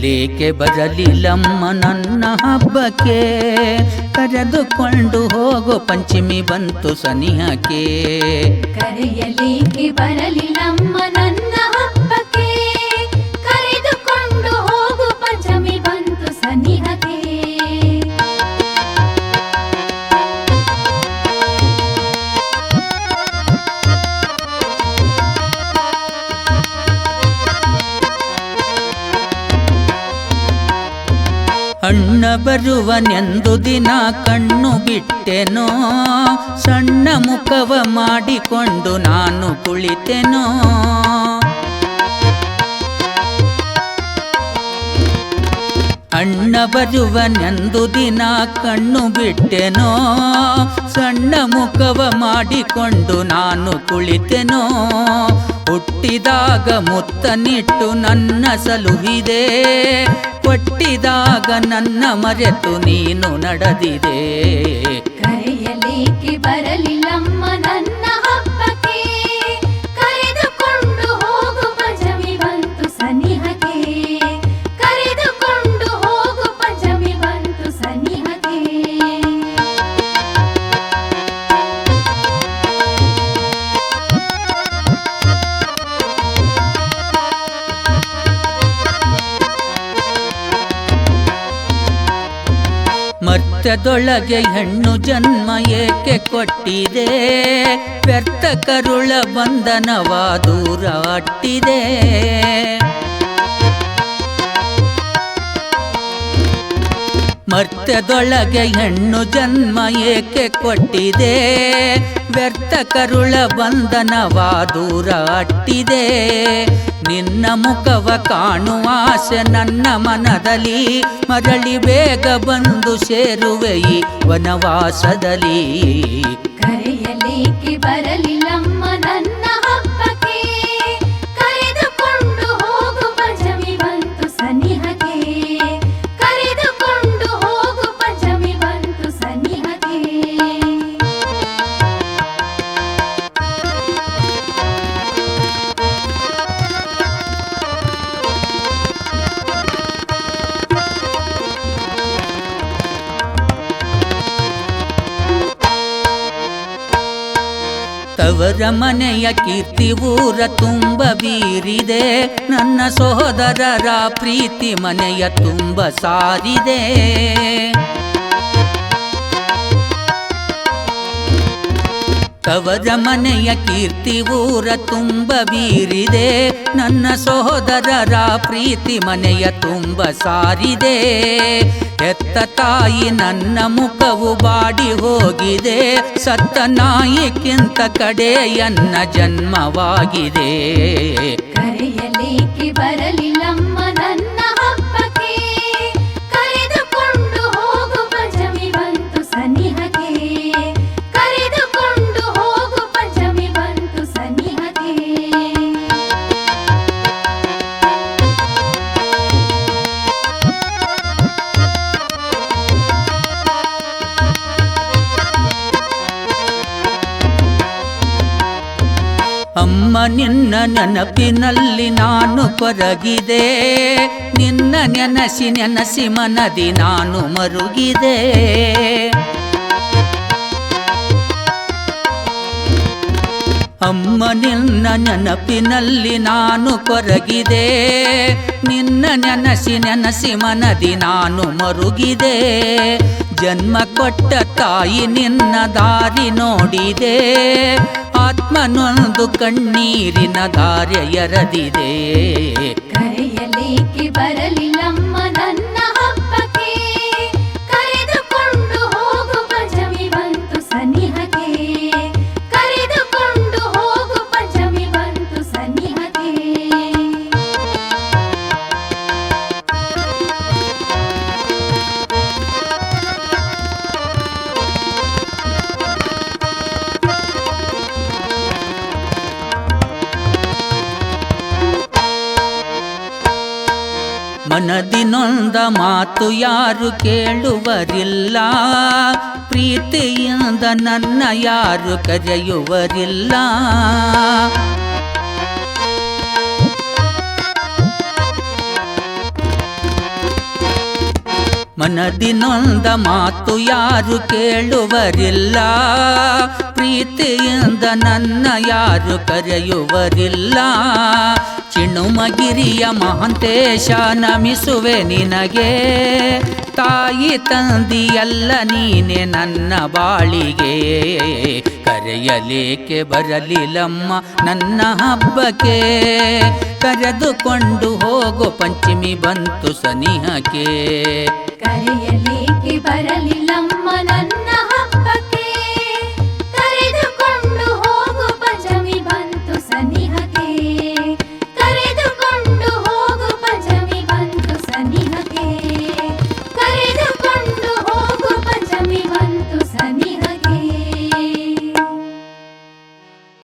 ಕರೆಯಲೇಕೆ ಬರಲಿಲ್ಲಮ್ಮ ನನ್ನ ಹಬ್ಬಕ್ಕೆ ಕರೆದುಕೊಂಡು ಹೋಗೋ ಪಂಚಮಿ ಬಂತು ಸನಿಹಕ್ಕೆ. ಕರೆಯಲೇಕೆ ಬರಲಿಲ್ಲಮ್ಮ ನನ್ನ ಅಣ್ಣ ಬರುವನೆಂದು ದಿನ ಕಣ್ಣು ಬಿಟ್ಟೆನೋ, ಸಣ್ಣ ಮುಖವ ಮಾಡಿಕೊಂಡು ನಾನು ಕುಳಿತೆನೋ. ಅಣ್ಣ ಬರುವನೆಂದು ದಿನ ಕಣ್ಣು ಬಿಟ್ಟೆನೋ ಸಣ್ಣ ಮುಖವ ಮಾಡಿಕೊಂಡು ನಾನು ಕುಳಿತೆನೋ, ಹುಟ್ಟಿದಾಗ ಮುತ್ತನಿಟ್ಟು ನನ್ನ ಸಲುಹಿದೆ, ಕೊಟ್ಟಿದಾಗ ನನ್ನ ಮರೆತು ನೀನು ನಡೆದಿದೆ. ಕರೆಯಲಿಕ್ಕೆ ಬರಲಿಲ್ಲಮ್ಮ ಮರ್ತದೊಳಗೆ ಹೆಣ್ಣು ಜನ್ಮ ಏಕೆ ಕೊಟ್ಟಿದೆ? ವ್ಯರ್ಥ ಕರುಳ ಬಂಧನವ ಮರ್ತದೊಳಗೆ ಹೆಣ್ಣು ಜನ್ಮ ಏಕೆ ಕೊಟ್ಟಿದೆ? ವ್ಯರ್ಥ ಕರುಳ ಬಂಧನವಾದೂರ ಅಟ್ಟಿದೆ. ನಿನ್ನ ಮುಖವ ಕಾಣುವ ಆಸೆ ನನ್ನ ಮನದಲ್ಲಿ. ಮರಳಿ ಬೇಗ ಬಂದು ಸೇರುವೆಯಿ ವನವಾಸದಲ್ಲಿ. ಕರೆಯಲೇಕೆ ಬರಲಿಲ್ಲಮ್ಮ? ತವರ ಮನೆಯ ಕೀರ್ತಿ ಊರ ತುಂಬ ಬೀರಿದೆ. ನನ್ನ ಸಹೋದರರ ಪ್ರೀತಿ ಮನೆಯ ತುಂಬ ಸಾರಿದೆ. ತವರ ಮನೆಯ ಕೀರ್ತಿ ಊರ ತುಂಬ ಬೀರಿದೆ. ನನ್ನ ಸಹೋದರರ ಪ್ರೀತಿ ಮನೆಯ ತುಂಬ ಸಾರಿದೆ. ಎತ್ತ ತಾಯಿ ನನ್ನ ಮುಖವು ಬಾಡಿ ಹೋಗಿದೆ. ಸತ್ತ ನಾಯಿಕ್ಕಿಂತ ಕಡೆಯನ್ನ ಜನ್ಮವಾಗಿದೆ. ಕರೆಯಲೇಕೆ ಬರಲಿಲ್ಲಮ್ಮ ಅಮ್ಮ ನಿನ್ನ ನೆನಪಿನಲ್ಲಿ ನಾನು ಕೊರಗಿದೆ ನಿನ್ನ ನೆನಸಿ ನೆನಸಿ ಮನದಿ ನಾನು ಮರುಗಿದೆ. ಅಮ್ಮ ನಿನ್ನ ನೆನಪಿನಲ್ಲಿ ನಾನು ಕೊರಗಿದೆ ನಿನ್ನ ನೆನಸಿ ನೆನಸಿ ಮನದಿ ನಾನು ಮರುಗಿದೆ. ಜನ್ಮ ಕೊಟ್ಟ ತಾಯಿ ನಿನ್ನ ದಾರಿ ನೋಡಿದೆ. ಆತ್ಮನೊಂದು ಕಣ್ಣೀರಿನ ದಾರ್ಯ ಎರದಿದೆ ಕರೆಯಲೇಕೆ ಬರಲಿಲ್ಲಮ್ಮ ಮನದಿನೊಂದ ಮಾತು ಯಾರು ಕೇಳುವರಿಲ್ಲ. ಪ್ರೀತಿಯಿಂದ ನನ್ನ ಯಾರು ಕರೆಯುವರಿಲ್ಲ. ಮನದಿನೊಂದ ಮಾತು ಯಾರು ಕೇಳುವರಿಲ್ಲ. ಪ್ರೀತಿಯಿಂದ ನನ್ನ ಯಾರು ಕರೆಯುವರಿಲ್ಲ ಚಿಣುಮಗಿರಿಯ ಮಹಂತೇಶ ನಮಿಸುವೆ ನಿನಗೆ. ತಾಯಿ ತಂದಿಯಲ್ಲ ನೀನೆ ನನ್ನ ಬಾಳಿಗೆ. ಕರೆಯಲೇಕೆ ಬರಲಿಲ್ಲಮ್ಮ ನನ್ನ ಹಬ್ಬಕ್ಕೆ. ಕರೆದುಕೊಂಡು ಹೋಗು ಪಂಚಮಿ ಬಂತು ಸನಿಹಕ್ಕೆ. ಕರೆಯಲೇಕೆ ಬರಲಿಲ್ಲಮ್ಮ